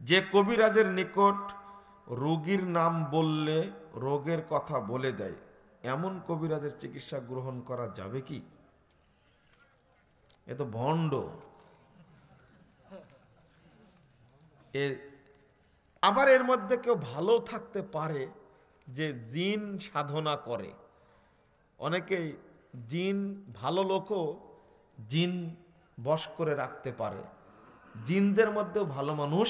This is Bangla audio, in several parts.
যে কবিরাজের নিকট রোগীর নাম বললে রোগের কথা বলে দেয়, এমন কবিরাজের চিকিৎসা গ্রহণ করা যাবে কি? এ তো ভণ্ড। আবার এর মধ্যে কেউ ভালো থাকতে পারে যে জিন সাধনা করে। অনেকেই জিন ভালো লোকও জিন বশ করে রাখতে পারে। জিনদের মধ্যেও ভালো মানুষ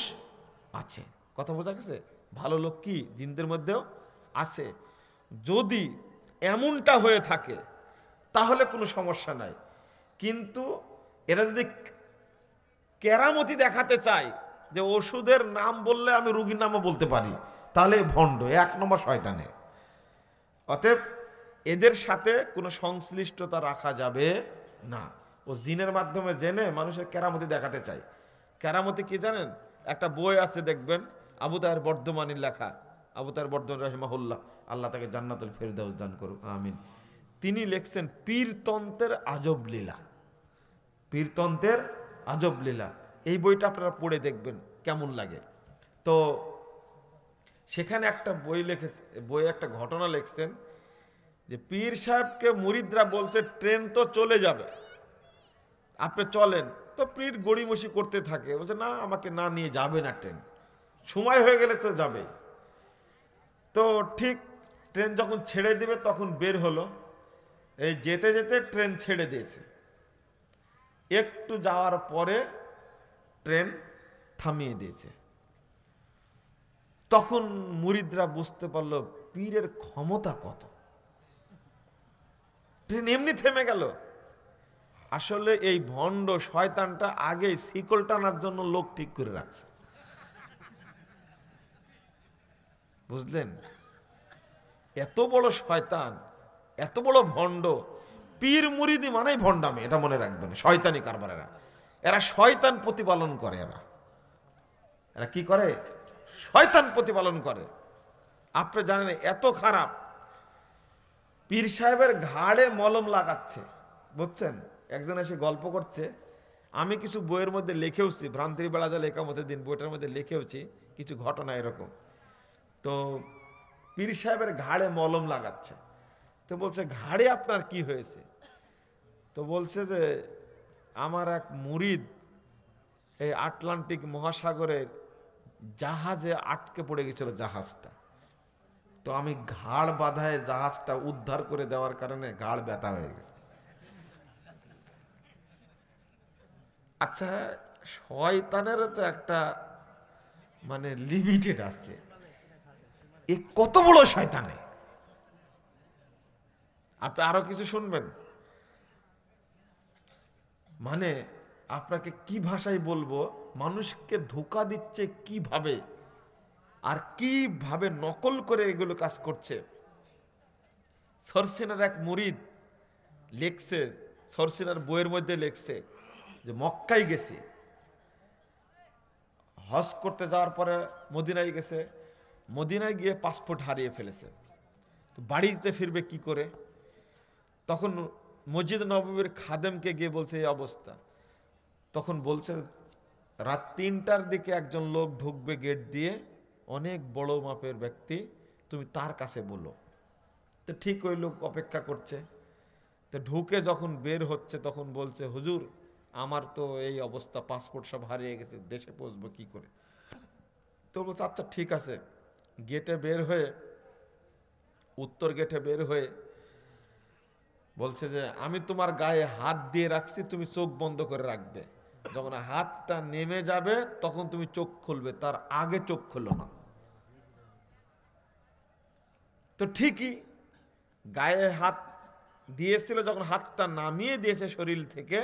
আছে। কথা বোঝা গেছে? ভালো লোক কি? জিনদের মধ্যেও আছে। যদি এমনটা হয়ে থাকে, তাহলে কোনো সমস্যা নাই। কিন্তু এরা যদি কেরামতি দেখাতে চায় যে ওষুধের নাম বললে আমি রুগীর নামও বলতে পারি, তাহলে ভণ্ড, এক নম্বর শয়তানে। অতএব এদের সাথে কোনো সংশ্লিষ্টতা রাখা যাবে না। ও জিনের মাধ্যমে জেনে মানুষের কেরামতি দেখাতে চায়। কেরামতি কি জানেন? একটা বই আছে দেখবেন, আবু তাহের বর্ধমানের লেখা। আবু তাহের বর্ধমান রহিমাহুল্লাহ, আল্লাহ তাকে জান্নাতুল ফেরদাউস দান করুক, আমিন। তিনি লিখছেন, পীরতন্ত্রের আজব লীলা। পীরতন্ত্রের আজব লীলা। এই বইটা আপনারা পড়ে দেখবেন, কেমন লাগে। তো, সেখানে একটা বই লিখেছে বই একটা ঘটনা লিখছেন যে, পীর সাহেবকে মুরিদরা বলছে, ট্রেন তো চলে যাবে। আপনি চলেন তো পীর গড়িমসি করতে থাকে। বলছে, না, আমাকে না নিয়ে যাবে না ট্রেন। সময় হয়ে গেলে তো যাবে। তো ঠিক ট্রেন যখন ছেড়ে দিবে, তখন বের হলো। এই যেতে যেতে ট্রেন ছেড়ে দিয়েছে। একটু যাওয়ার পরে ট্রেন থামিয়ে দিয়েছে। তখন মুরিদরা বুঝতে পারল, পীরের ক্ষমতা কত। ট্রেন এমনি থেমে গেল। আসলে এই ভণ্ড শয়তানটা আগে শিকল টানার জন্য লোক ঠিক করে রাখছে। বুঝলেন? এত বড় শয়তান, এত বড় ভণ্ড, পীর মুরিদি মানেই ভণ্ডামি, এটা মনে রাখবেন, শয়তানি কারবারেরা। এরা শয়তান প্রতিপালন করে এরা। এরা কি করে? শয়তান প্রতিপালন করে। আপনি জানেন এত খারাপ, পীর সাহেবের ঘাড়ে মলম লাগাচ্ছে, বুঝছেন? একজন এসে গল্প করছে, আমি কিছু বইয়ের মধ্যে লিখেওছি, ভ্রান্তির বেলা যা লেখা মধ্যে দিন, বইটার মধ্যে লিখেওছি, কিছু ঘটনা এরকম। তো পীর সাহেবের ঘাড়ে মলম লাগাচ্ছে। তো বলছে, ঘাড়ে আপনার কি হয়েছে? তো বলছে যে, আমার এক মুরিদ এই আটলান্টিক মহাসাগরের জাহাজে আটকে পড়ে গেছিল জাহাজটা। তো আমি ঘাড় বাঁধায় জাহাজটা উদ্ধার করে দেওয়ার কারণে ঘাড় ব্যথা হয়ে গেছে। আচ্ছা শয়তানের তো একটা মানে লিমিটেড আছে। এ কত বড় শয়তানে? আপনি আরও কিছু শুনবেন? মানে আপনাকে কি ভাষায় বলব? মানুষকে ধোকা দিচ্ছে কীভাবে? আর কীভাবে নকল করে এগুলো কাজ করছে? সরসিনার এক মুরিদ লেখছে, সরসিনার বইয়ের মধ্যে লেখছে। যে মক্কাই গেছে। হজ করতে যাওয়ার পরে মদিনায় গেছে। মদিনায় গিয়ে পাসপোর্ট হারিয়ে ফেলেছে। তো বাড়িতে ফিরবে কি করে? তখন মসজিদ নবীর খাদেমকে গিয়ে বলছে, এই অবস্থা। তখন বলছে, রাত তিনটার দিকে একজন লোক ঢুকবে গেট দিয়ে। অনেক বড় মাপের ব্যক্তি, তুমি তার কাছে বলো। তো ঠিক ওই লোক অপেক্ষা করছে। তো ঢুকে যখন বের হচ্ছে, তখন বলছে, হুজুর আমার তো এই অবস্থা পাসপোর্ট সব হারিয়ে গেছে, দেশে পৌঁছবো কি করে? তো বলছে আচ্ছা ঠিক আছে। গেটে বের হয়ে, উত্তর গেটে বের হয়ে বলছে যে, আমি তোমার গায়ে হাত দিয়ে রাখছি, তুমি চোখ বন্ধ করে রাখবে। যখন হাতটা নেমে যাবে, তখন তুমি চোখ খুলবে, তার আগে চোখ খুলো না। তো ঠিকই, গায়ে হাত দিয়েছিল, যখন হাতটা নামিয়ে দিয়েছে শরীর থেকে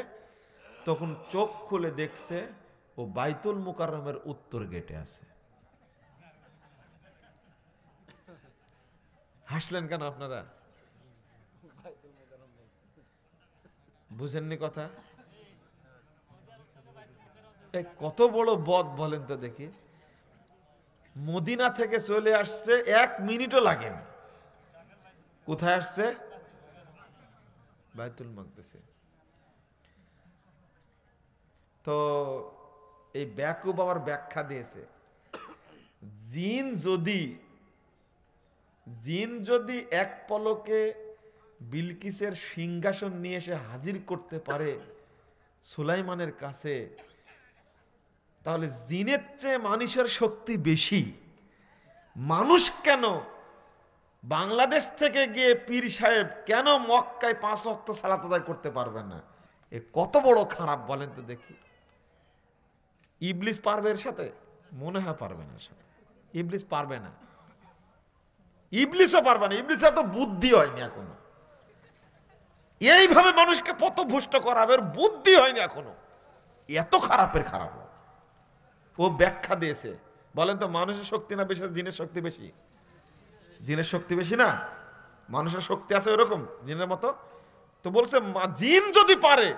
তখন চোখ খুলে দেখছে ও বাইতুল মুকাররমের উত্তর গেটে আছে। হাসলেন কেন আপনারা? বুঝেননি কথা? কত বড় বদ বলেন তো দেখি। মদিনা থেকে চলে আসছে, এক মিনিটও লাগেনি। কোথায় আসছে? বাইতুল মকদেসে। তো এই ব্যাকুব আবার ব্যাখ্যা দিয়েছে। জিন যদি জিন যদি এক পলকে বিলকিসের সিংহাসন নিয়ে এসে হাজির করতে পারে সুলাইমানের কাছে, তাহলে জিনের চেয়ে মানুষের শক্তি বেশি। মানুষ কেন বাংলাদেশ থেকে গিয়ে পীর সাহেব কেন মক্কায় পাঁচ অক্ত সালাত আদায় করতে পারবে না? এ কত বড় খারাপ বলেন তো দেখি। ইবলিস পারবে এর সাথে? মনে হয় পারবে না এর সাথে। ইবলিস পারবে না। ইবলিসও পারবে না। ইবলিস এত বুদ্ধি হয়নি এখনও। এইভাবে মানুষকে পথভুষ্ট করাবে বুদ্ধি হয়নি এখনও। এত খারাপের খারাপ ও। ব্যাখ্যা দিয়েছে। বলেন তো, মানুষের শক্তি না বেশি, জিনের শক্তি বেশি? জিনের শক্তি বেশি না? মানুষের শক্তি আছে ওরকম, জিনের মতো? তো বলছে জিন যদি পারে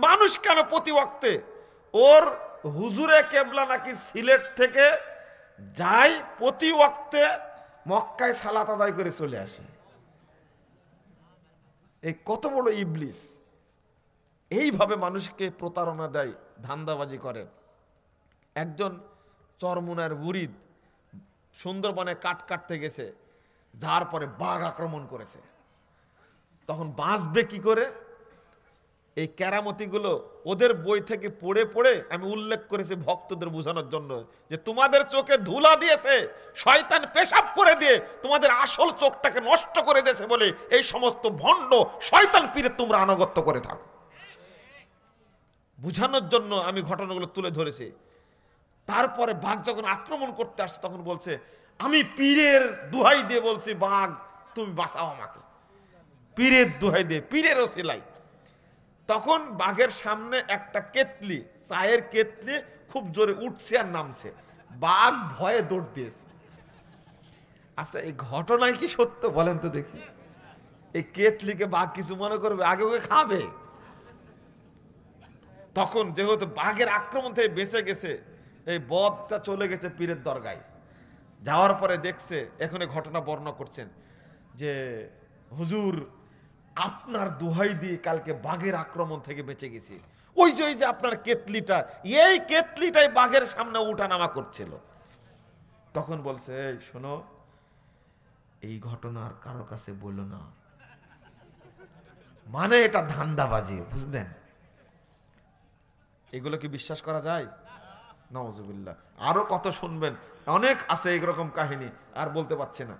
মানুষ কেন প্রতি ওর হুজুরে কেবলা নাকি সিলেট থেকে যাই প্রতি ওয়াক্তে মক্কায় সালাত আদায় করে চলে আসে। এই কত বড় ইবলিস। এইভাবে মানুষকে প্রতারণা দেয়, ধান্দাবাজি করে। একজন চরমুনার বুরিদ সুন্দরবনে কাট কাটতে গেছে, যার পরে বাঘ আক্রমণ করেছে। তখন বাঁচবে কি করে? এই কেরামতিগুলো ওদের বই থেকে পড়ে পড়ে আমি উল্লেখ করেছি ভক্তদের বোঝানোর জন্য যে তোমাদের চোখে ধুলা দিয়েছে, শয়তান পেশাব করে দিয়ে তোমাদের আসল চোখটাকে নষ্ট করে দিয়েছে বলে এই সমস্ত ভণ্ড শয়তান পীরে তোমরা আনুগত্য করে থাকো। বুঝানোর জন্য আমি ঘটনাগুলো তুলে ধরেছি। তারপরে বাঘ যখন আক্রমণ করতে আসছে, তখন বলছে, আমি পীরের দুহাই দিয়ে বলছি, বাঘ, তুমি বাঁচাও আমাকে। পীরের দুহাই দিয়ে, পীরেরও সেলাই। তখন বাঘের সামনে একটা কেতলি, চায়ের কেতলি খুব জোরে উঠছে আর নামছে। বাঘ ভয়ে দৌড় দিয়েছে। আচ্ছা এই ঘটনায় কি সত্য বলেন তো দেখি। এই কেতলিকে বাঘ কিছু মনে করবে? আগে ওকে খাবে। তখন যেহেতু বাঘের আক্রমণ থেকে বেঁচে গেছে, এই বদটা চলে গেছে পীরের দরগায়। যাওয়ার পরে দেখছে এখন ঘটনা বর্ণনা করছেন যে হুজুর আপনার দোহাই দিয়ে কালকে বাঘের আক্রমণ থেকে বেঁচে গেছি। ওই যে ওই যে আপনার কেতলিটা, এই কেতলিটাই বাঘের সামনে উঠানামা করছিল। তখন বলছে, এই, শোনো, এই ঘটনা আর কারও কাছে বলল না। মানে এটা ধান্দাবাজি, বুঝলেন? এগুলো কি বিশ্বাস করা যায়? নওয়াজুবিল্লাহ। আরও কত শুনবেন? অনেক আছে এরকম কাহিনী, আর বলতে পারছে না।